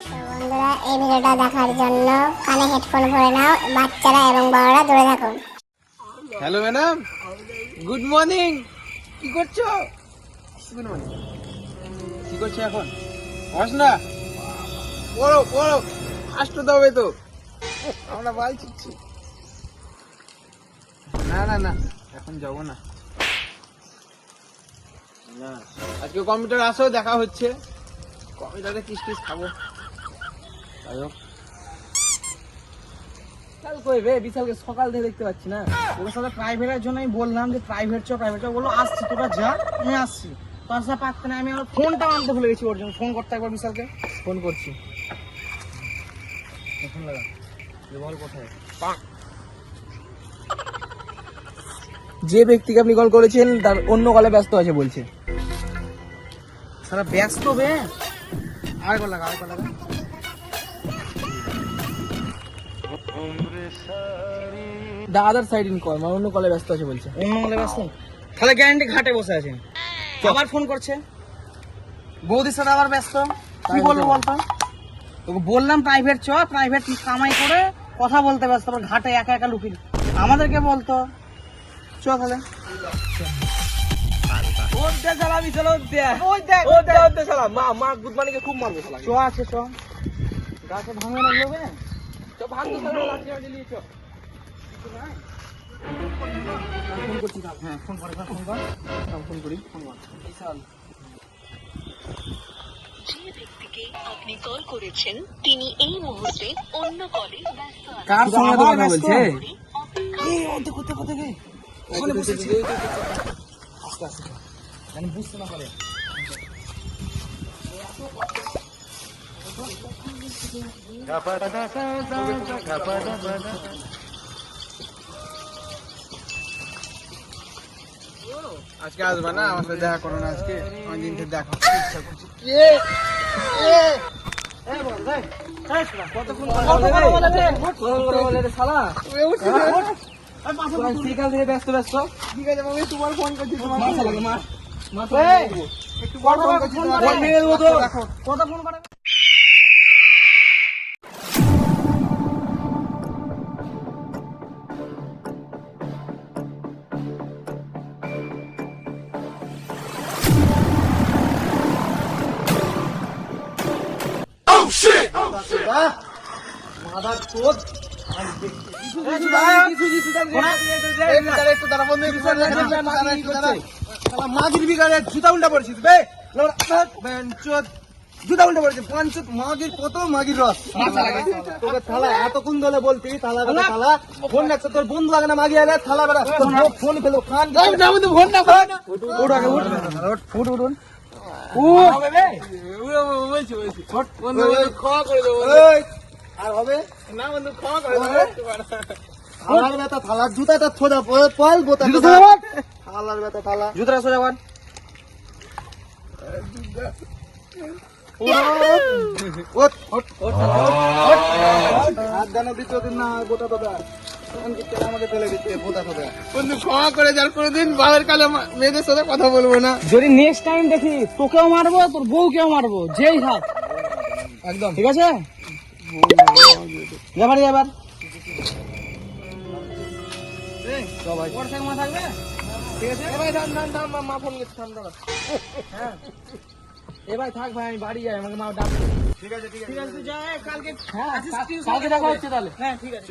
বন্ধুরা এই ভিডিওটা দেখার জন্য কানে হেডফোন ভরে নাও বাচ্চারা এবং বড়রা দূরে থাকুন। Hello madam good morning. কি করছ? গুড মর্নিং কি করছ এখন? বস না পড়ো পড়ো আসতে তবে তো। আমরা বাল চিচ্ছি না না না এখন যাব না। না। আজকে কম্পিউটার আসো দেখা হচ্ছে। কম্পিউটারে কিস কিস খাব। যাই হোক বিশাল বিশালকে সকাল থেকে দেখতে পাচ্ছি না। ওর সাথে প্রাইভেটের জন্য আমি বললাম যে প্রাইভেট চ প্রাইভেট চ। বলল আসছি তোরা যা আমি আসছি। তার সাথে পারতে না আমি আমার ফোনটা আনতে ভুলে গেছি ওর জন্য। ফোন করতে একবার বিশালকে? ফোন করছি। ফোন লাগা। বল কোথায়? যে ব্যক্তিকে আপনি কল করেছেন তার অন্য কলে ব্যস্ত আছে বলছে। সারা ব্যস্ত বে। আরেকবার লাগা আরেকবার লাগা। The other side in call মানে অন্য কলে ব্যস্ত আছে বলছে। অন্য কলে ব্যস্ত? তাহলে গ্যারান্টি ঘাটে বসে আছে। আবার ফোন করছে। বৌদির সাথে আবার ব্যস্ত। কি বলব বলতো? তোকে বললাম প্রাইভেট চ প্রাইভেট কামাই করে কথা বলতে ব্যস্ত আবার ঘাটে একা একা লুকিয়ে আমাদেরকে বলতো। চ তাহলে। মা মা মর্নিং খুব মারবে শালা। চ আছে চ গাছে ভাঙে না তো লাঠি ফোন করছি তাহলে। হ্যাঁ ফোন করে ফোন কর। ফোন করি ফোন কর। বিশাল। যে ব্যক্তিকে আপনি কল করেছেন তিনি এই মুহূর্তে অন্য কলে ব্যস্ত আছেন। কার সঙ্গে কথা বলছে? এই ওতে কোথা কোথা গে ওখানে বসেছি। আস্তে আস্তে। জানি বুঝতে না পারে। আজকে আসবা না? আমার সাথে দেখা করো না আজকে। অনেকদিন থেকে দেখা ইচ্ছা করছি। কে ঠিক আছে তোমার ফোন করছি তোমার ফোন করে? দাঁড়া। শালা মাগির বিকালে জুতা উল্টা পড়ছিস বে। জুতা উল্টা পড়ছিস পঞ্চত মাগির কত মাগির রস তোকে থালা এতক্ষণ ধরে বলতি থালা বেলা থালা ফোন রাখছে তোর বন্ধু লাগে না মাগি থালা বেলা ফোন ফেলো খান ফোন না ফোন উঠ উঠ উঠ উঠ উঠ আর হবে? না বন্ধু ক্ষমা করে থালার ব্যথা জুতাটা থোদা পল বোতা থালার ব্যথা থালা। সোজা ওট ওট ওট বন্ধু ক্ষমা করে যার কোনোদিন বাবার কালে মেয়েদের সাথে কথা বলব না যদি নেক্সট টাইম দেখি তোকেও মারবো তোর বউকেও মারবো যেই থাক। একদম। ঠিক আছে? যাবার যাবার সবাই ওর মা থাকবে ঠিক আছে ভাই থাম থাম থাম মা ফোন করছে হ্যাঁ এবার থাক ভাই আমি বাড়ি যাই আমাকে মা ডাক ঠিক আছে ঠিক আছে। কালকে হ্যাঁ কালকে দেখা হচ্ছে তাহলে। হ্যাঁ ঠিক আছে।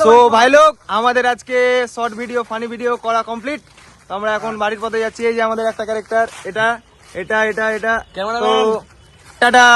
সো ভাই লোক আমাদের আজকে শর্ট ভিডিও ফানি ভিডিও করা কমপ্লিট তো আমরা এখন বাড়ির পথে যাচ্ছি এই যে আমাদের একটা ক্যারেক্টার এটা এটা এটা এটা। তো টাটা!